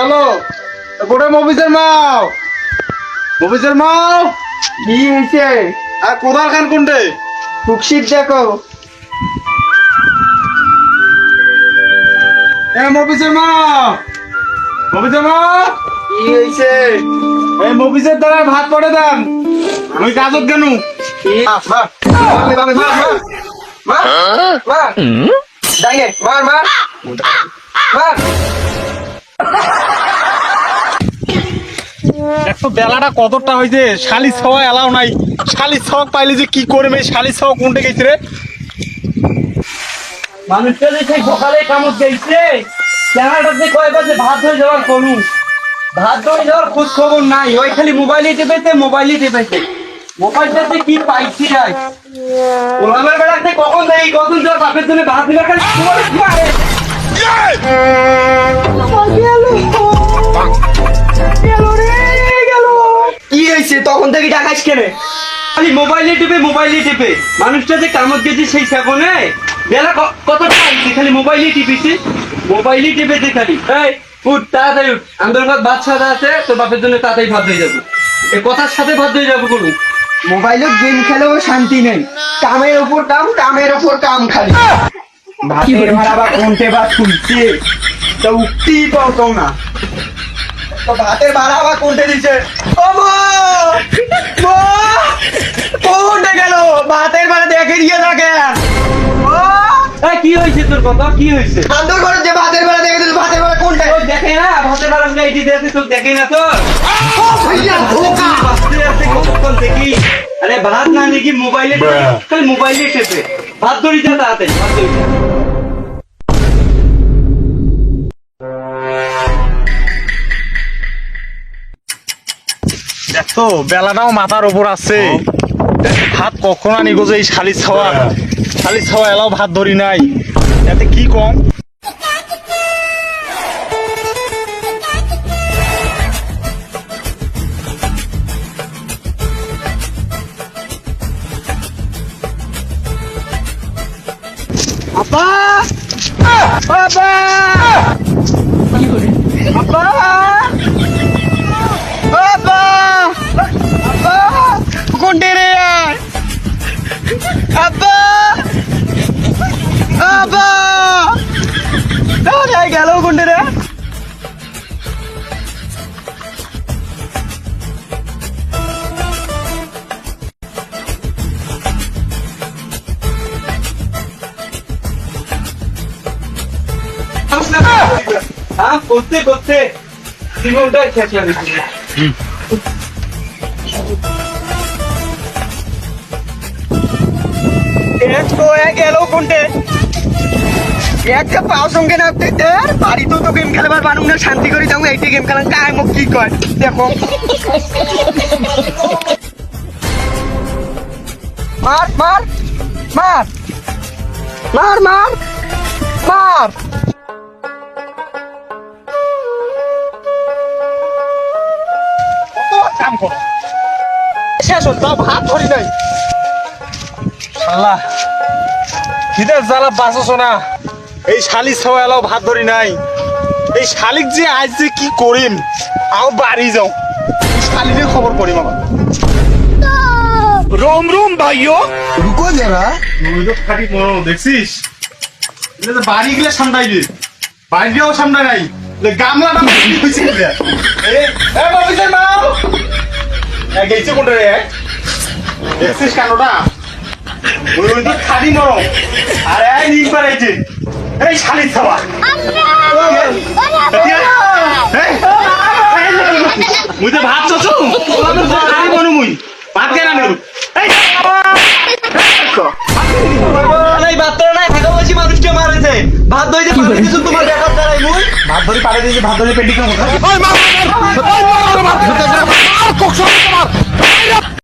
গেল। গোটা মফিসের মাও। মফিসের মাও। কি হয়েছে? আর কোদাল খান কোনটে? ফুকশিট দেখো। এ মফিসের মাও মফিসের মাও কি হয়েছে? এই মফিসের দ্বারা ভাত পড়ে দেন। আমি কাজত কেন। মার মার মার মার বেলাটা কতটা হয়েছে? শালি ছাওয়া এলাও নাই। শালি ছাওয়া পাইলে যে কি করবে? শালি ছাওয়া কোনটা গেছে রে? মানুষটা যে সেই সকালে কামত গেছে। চেহারাটা যে কয় বাজে ভাত হয়ে যাওয়ার করু ভাত হয়ে যাওয়ার খোঁজ খবর নাই। ওই খালি মোবাইলে টেপেছে মোবাইলে টেপেছে। মোবাইলটাতে কি পাইছি নাই। ওলামের বেড়াতে কখন দেই কখন যাওয়ার বাপের জন্য ভাত দিবার খালি তোমার তখন থেকে ডাকাস কেনে? খালি মোবাইলে টিপে মোবাইলে টিপে। মানুষটা যে কামত গেছে সেই সেবনে বেলা ক- কতটা আইছে খালি মোবাইলে টিপিছি মোবাইলে টেপেছে খালি। এই উঠ তাড়াতাড়ি উঠ। আন্দোলন ভাত ভাত আছে তোর বাপের জন্য তাড়াতাড়ি ভাত হয়ে যাবে। এই কথার সাথে ভাত হয়ে যাবে করুন মোবাইলে গেম খেলেও শান্তি নেই। কামের ওপর কাম কামের ওপর কাম খালি। ভাতের ভাড়া বা কোনটে বা খুলছে তো উঠতেই পারতো না। তো ভাতের ভাড়া বা কোনটে দিছে ও মা! গেল। ভাতের ভাড়া দেখে দিয়ে কি হয়েছে তোর কথা? কি হয়েছে? আন্দোলন করে যে ভাতের ভাড়া দেখে দিল ভাতের ভাড়া কোনটে? দেখে না ভাতের বেলা তোর দেখে না ধোকা! ভাতে আছে কতক্ষণ দেখি? আরে ভাত না দেখি মোবাইলে খালি মোবাইলে টেপে। ভাত ধরি যা তাড়াতাড়ি ভাত ধরি দেখো বেলাটাও মাথার উপর আছে। ভাত কখন আনি গো যে এই শালি ছাওয়া? শালি ছাওয়া এলাও ভাত ধরি নাই। এতে কি কম? আপা! বাবা আপা আপা কোনটে রে আপা আপা দাঁড়ায় গেল কোনটে রে হ্যাঁ করতে করতে জীবনটাই শেষ হয়ে গেছে। এক গেল কোনটে একটা পাও সঙ্গে না বাড়ি তো তো গেম খেলবার পারুম না, শান্তি করে যাব এইটি গেম খেলাম কায় মুখ কি কয়? দেখো। মার মার মার মার মার মার। কাম কর। শেষ হল তাও ভাত ধরি নাই। শালা খিদের জ্বালা বাঁচছ না? এই শালিক ছাওয়া এলাও ভাত ধরি নাই। এই শালিক যে আজ যে কি করিম আও বাড়ি যাও। শালিকে খবর করিম আমার রোম রোম ভাইও রুকো যারা। খাটি মরো দেখছিস? বাড়ি গেলে সামলাইবি। বাড়ি গিয়েও সামলাই নাই। গামলাটা হয়েছে গেছে কোনটা রে? দেখছিস কানোটা? ওই ওই তো খাটি মরো আরে নিন পারাইছে এই শালি ছাওয়া মুই তো ভাত চাচ্ছু খালি মনু মুই ভাত কেনা মারেছে ভাত ধরে দিয়েছে ভাত ধরে পেন্ডিং কথা